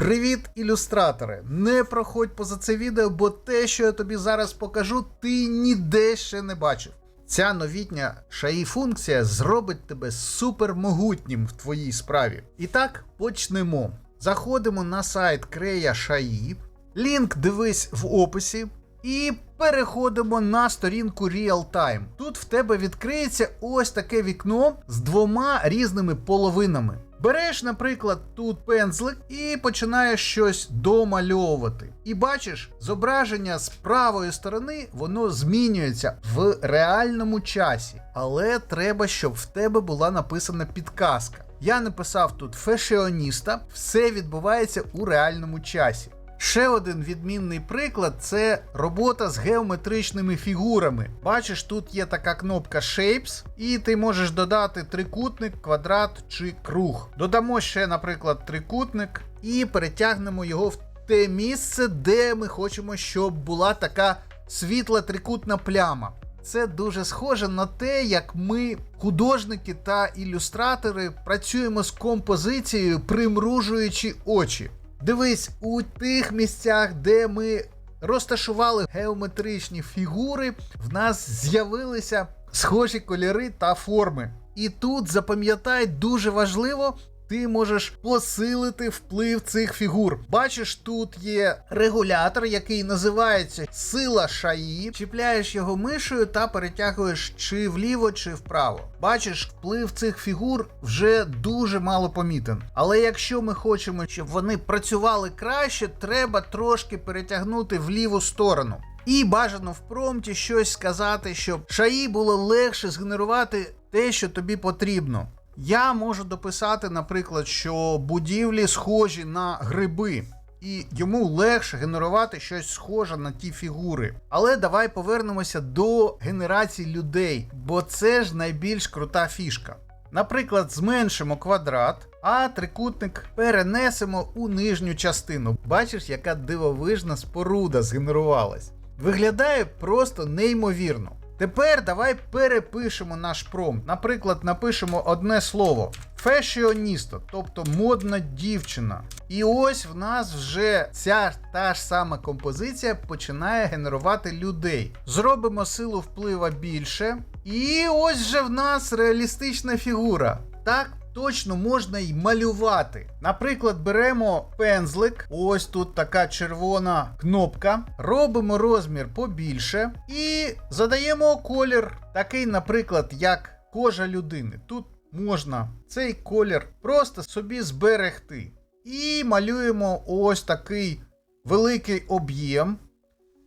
Привіт, ілюстратори! Не проходь поза це відео, бо те, що я тобі зараз покажу, ти ніде ще не бачив. Ця новітня шаї функція зробить тебе супермогутнім в твоїй справі. І так, почнемо. Заходимо на сайт Крея Шаї, лінк дивись в описі. І переходимо на сторінку Real-Time. Тут в тебе відкриється ось таке вікно з двома різними половинами. Береш, наприклад, тут пензлик і починаєш щось домальовувати. І бачиш, зображення з правої сторони воно змінюється в реальному часі. Але треба, щоб в тебе була написана підказка. Я написав тут фешіоніста, все відбувається у реальному часі. Ще один відмінний приклад це робота з геометричними фігурами. Бачиш, тут є така кнопка Shapes, і ти можеш додати трикутник, квадрат чи круг. Додамо ще, наприклад, трикутник і перетягнемо його в те місце, де ми хочемо, щоб була така світла трикутна пляма. Це дуже схоже на те, як ми, художники та ілюстратори, працюємо з композицією, примружуючи очі. Дивись, у тих місцях, де ми розташували геометричні фігури, в нас з'явилися схожі кольори та форми. І тут запам'ятай дуже важливо. Ти можеш посилити вплив цих фігур. Бачиш, тут є регулятор, який називається сила шаї. Чіпляєш його мишею та перетягуєш чи вліво, чи вправо. Бачиш, вплив цих фігур вже дуже мало помітен. Але якщо ми хочемо, щоб вони працювали краще, треба трошки перетягнути в ліву сторону. І бажано в промпті щось сказати, щоб шаї було легше згенерувати те, що тобі потрібно. Я можу дописати, наприклад, що будівлі схожі на гриби, і йому легше генерувати щось схоже на ті фігури. Але давай повернемося до генерації людей, бо це ж найбільш крута фішка. Наприклад, зменшимо квадрат, а трикутник перенесемо у нижню частину. Бачиш, яка дивовижна споруда згенерувалась. Виглядає просто неймовірно. Тепер давай перепишемо наш промпт. Наприклад, напишемо одне слово: фешіоніста, тобто модна дівчина. І ось в нас вже ця та ж сама композиція починає генерувати людей. Зробимо силу вплива більше. І ось же в нас реалістична фігура. Так точно можна й малювати. Наприклад, беремо пензлик, ось тут така червона кнопка, робимо розмір побільше і задаємо колір, такий, наприклад, як кожа людини. Тут можна цей колір просто собі зберегти. І малюємо ось такий великий об'єм.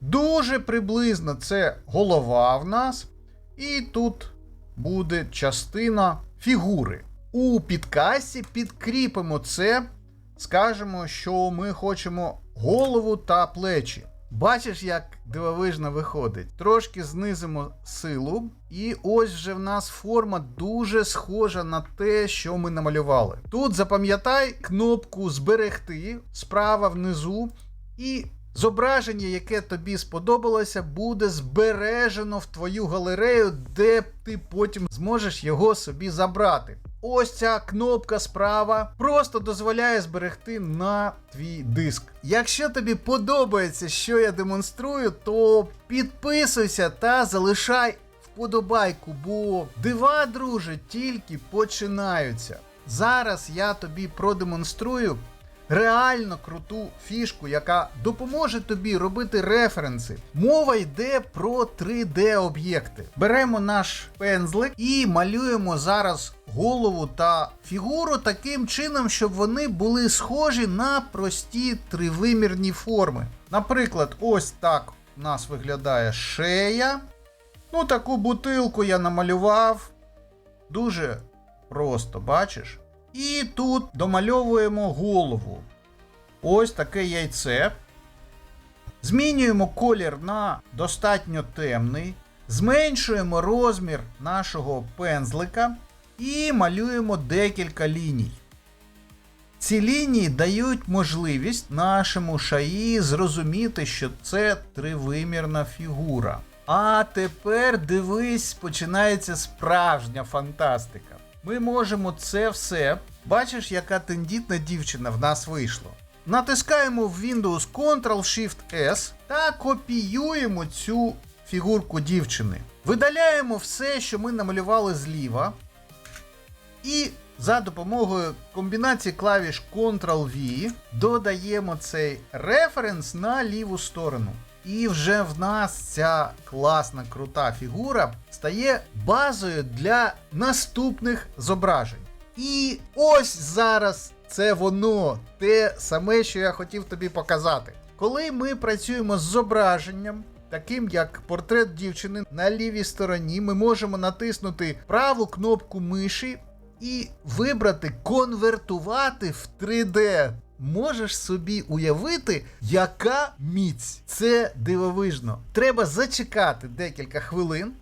Дуже приблизно це голова в нас. І тут буде частина фігури. У підкасті підкріпимо це, скажемо, що ми хочемо голову та плечі. Бачиш, як дивовижно виходить. Трошки знизимо силу, і ось вже в нас форма дуже схожа на те, що ми намалювали. Тут запам'ятай кнопку зберегти справа внизу, і зображення, яке тобі сподобалося, буде збережено в твою галерею, де ти потім зможеш його собі забрати. Ось ця кнопка справа просто дозволяє зберегти на твій диск. Якщо тобі подобається, що я демонструю, то підписуйся та залишай вподобайку, бо дива, друже, тільки починаються. Зараз я тобі продемонструю реально круту фішку, яка допоможе тобі робити референси. Мова йде про 3D-об'єкти. Беремо наш пензлик і малюємо зараз голову та фігуру таким чином, щоб вони були схожі на прості тривимірні форми. Наприклад, ось так у нас виглядає шея. Ну, таку бутилку я намалював. Дуже просто, бачиш? І тут домальовуємо голову. Ось таке яйце. Змінюємо колір на достатньо темний. Зменшуємо розмір нашого пензлика і малюємо декілька ліній. Ці лінії дають можливість нашому шаї зрозуміти, що це тривимірна фігура. А тепер дивись, починається справжня фантастика. Ми можемо це все. Бачиш, яка тендітна дівчина в нас вийшла. натискаємо в Windows Ctrl-Shift-S та копіюємо цю фігурку дівчини. Видаляємо все, що ми намалювали зліва. І за допомогою комбінації клавіш Ctrl-V додаємо цей референс на ліву сторону. І вже в нас ця класна крута фігура стає базою для наступних зображень. І ось зараз це воно, те саме, що я хотів тобі показати. Коли ми працюємо з зображенням, таким як портрет дівчини на лівій стороні, ми можемо натиснути праву кнопку миші і вибрати конвертувати в 3D. Можеш собі уявити, яка міць. Це дивовижно. Треба зачекати декілька хвилин.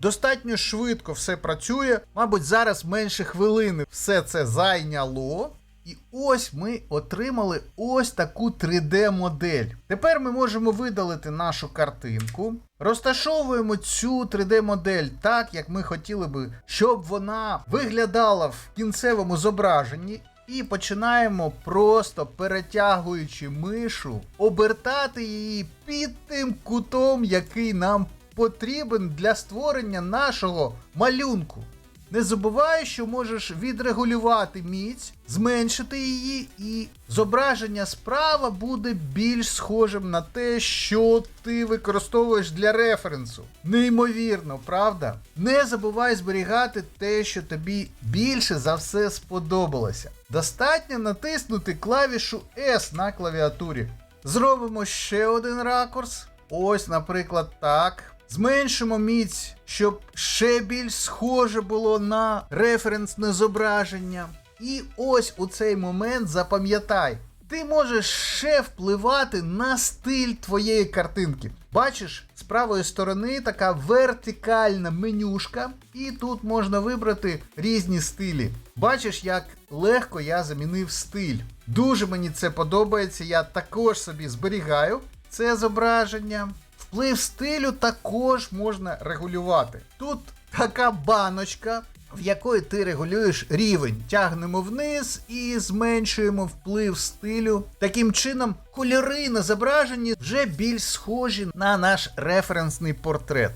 Достатньо швидко все працює. Мабуть, зараз менше хвилини все це зайняло. І ось ми отримали ось таку 3D-модель. Тепер ми можемо видалити нашу картинку, розташовуємо цю 3D-модель так, як ми хотіли би, щоб вона виглядала в кінцевому зображенні. І починаємо просто перетягуючи мишу, обертати її під тим кутом, який нам потрібен для створення нашого малюнку. Не забувай, що можеш відрегулювати міць, зменшити її, і зображення справа буде більш схожим на те, що ти використовуєш для референсу. Неймовірно, правда? Не забувай зберігати те, що тобі більше за все сподобалося. Достатньо натиснути клавішу S на клавіатурі. Зробимо ще один ракурс. Ось, наприклад, так. Зменшимо міць, щоб ще більш схоже було на референсне зображення. І ось у цей момент запам'ятай, ти можеш ще впливати на стиль твоєї картинки. Бачиш, з правої сторони така вертикальна менюшка, і тут можна вибрати різні стилі. Бачиш, як легко я замінив стиль. Дуже мені це подобається. Я також собі зберігаю це зображення. Вплив стилю також можна регулювати. Тут така баночка, в якої ти регулюєш рівень. Тягнемо вниз і зменшуємо вплив стилю. Таким чином, кольори на зображенні вже більш схожі на наш референсний портрет.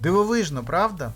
Дивовижно, правда?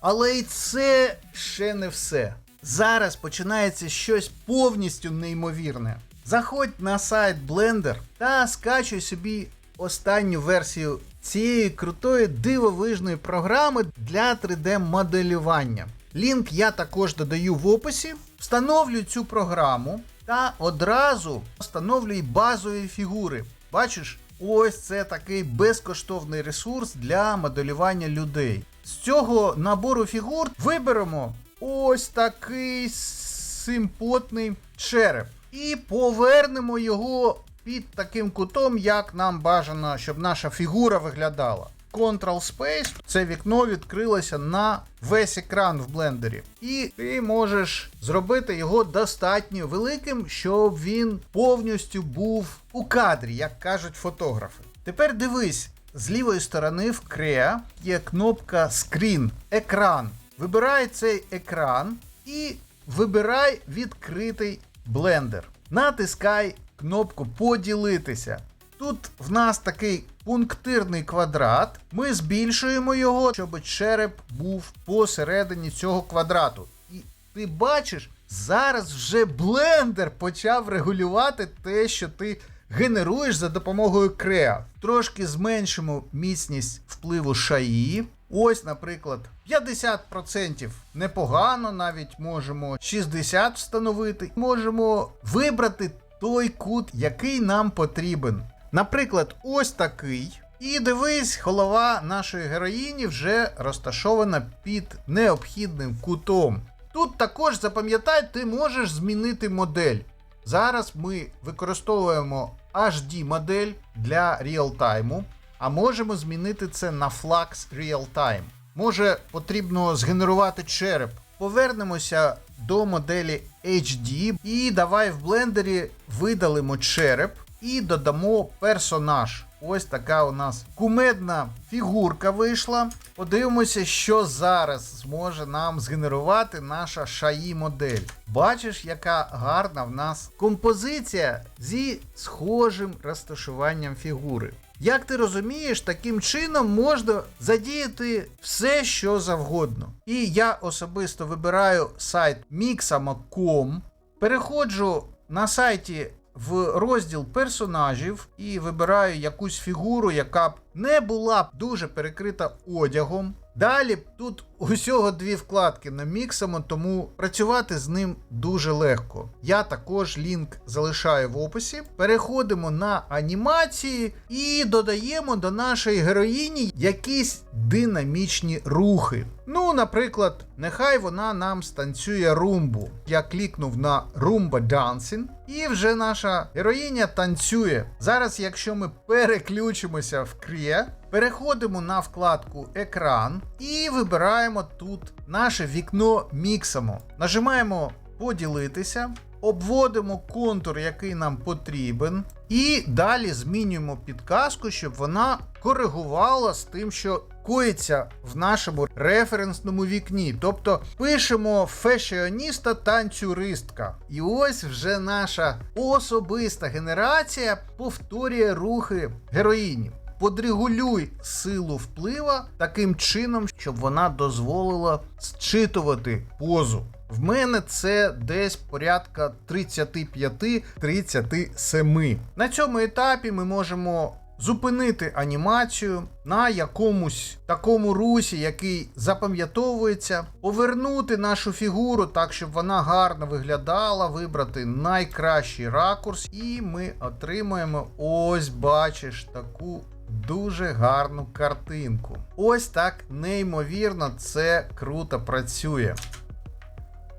Але і це ще не все. Зараз починається щось повністю неймовірне. Заходь на сайт Blender та скачуй собі останню версію цієї крутої дивовижної програми для 3D-моделювання. Лінк я також додаю в описі. Встановлюй цю програму та одразу встановлюй базові фігури. Бачиш, ось це такий безкоштовний ресурс для моделювання людей. З цього набору фігур виберемо ось такий симпотний череп і повернемо його під таким кутом, як нам бажано, щоб наша фігура виглядала. Ctrl-Space, це вікно відкрилося на весь екран в блендері. І ти можеш зробити його достатньо великим, щоб він повністю був у кадрі, як кажуть фотографи. Тепер дивись, з лівої сторони в Crea є кнопка Screen, екран. Вибирай цей екран і вибирай відкритий блендер. Натискай кнопку Поділитися. Тут в нас такий пунктирний квадрат. Ми збільшуємо його, щоб череп був посередині цього квадрату. І ти бачиш, зараз вже блендер почав регулювати те, що ти генеруєш за допомогою Crea. Трошки зменшимо міцність впливу шаї. Ось, наприклад, 50% непогано, навіть можемо 60 встановити. Можемо вибрати той кут, який нам потрібен. Наприклад, ось такий. І дивись, голова нашої героїні вже розташована під необхідним кутом. Тут також запам'ятай, ти можеш змінити модель. Зараз ми використовуємо HD модель для реалтайму, а можемо змінити це на Flux Real Time. Може потрібно згенерувати череп. Повернемося до моделі HD і давай в блендері видалимо череп і додамо персонаж. Ось така у нас кумедна фігурка вийшла. Подивимося, що зараз зможе нам згенерувати наша шаї модель. Бачиш, яка гарна в нас композиція зі схожим розташуванням фігури. Як ти розумієш, таким чином можна задіяти все, що завгодно. І я особисто вибираю сайт mixamo.com, переходжу на сайті в розділ персонажів і вибираю якусь фігуру, яка б не була б дуже перекрита одягом. Далі тут усього дві вкладки на міксамо, тому працювати з ним дуже легко. Я також лінк залишаю в описі. Переходимо на анімації і додаємо до нашої героїні якісь динамічні рухи. Ну, наприклад, нехай вона нам станцює румбу. Я клікнув на Rumba Dancing, і вже наша героїня танцює. Зараз, якщо ми переключимося в Крє, переходимо на вкладку Екран і вибираємо тут наше вікно Міксамо. Нажимаємо Поділитися. Обводимо контур, який нам потрібен, і далі змінюємо підказку, щоб вона коригувала з тим, що коїться в нашому референсному вікні. Тобто пишемо фешіоніста танцюристка. І ось вже наша особиста генерація повторює рухи героїні. Подрегулюй силу вплива таким чином, щоб вона дозволила зчитувати позу. В мене це десь порядка 35-37. На цьому етапі ми можемо зупинити анімацію на якомусь такому русі, який запам'ятовується, повернути нашу фігуру так, щоб вона гарно виглядала, вибрати найкращий ракурс, і ми отримаємо ось бачиш таку. Дуже гарну картинку. Ось так неймовірно, це круто працює.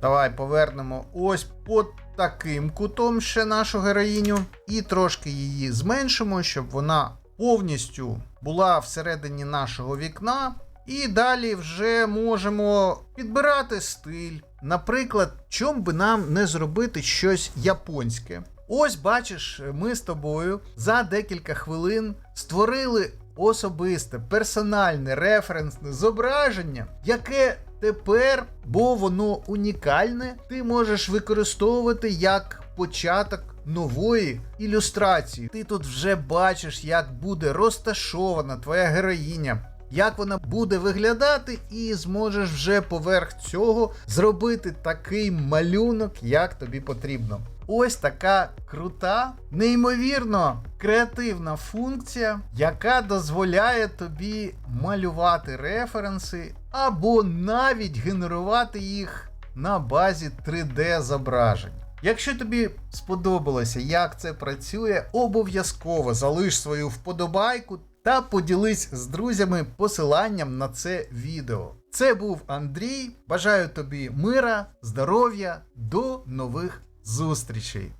Давай повернемо ось під таким кутом ще нашу героїню. І трошки її зменшимо, щоб вона повністю була всередині нашого вікна. І далі вже можемо підбирати стиль. Наприклад, чом би нам не зробити щось японське. Ось бачиш, ми з тобою за декілька хвилин створили особисте, персональне референсне зображення, яке тепер, бо воно унікальне, ти можеш використовувати як початок нової ілюстрації. Ти тут вже бачиш, як буде розташована твоя героїня. Як вона буде виглядати, і зможеш вже поверх цього зробити такий малюнок, як тобі потрібно. Ось така крута, неймовірно креативна функція, яка дозволяє тобі малювати референси або навіть генерувати їх на базі 3D зображень. Якщо тобі сподобалося, як це працює, обов'язково залиш свою вподобайку та поділись з друзями посиланням на це відео. Це був Андрій. Бажаю тобі мира, здоров'я, до нових зустрічей!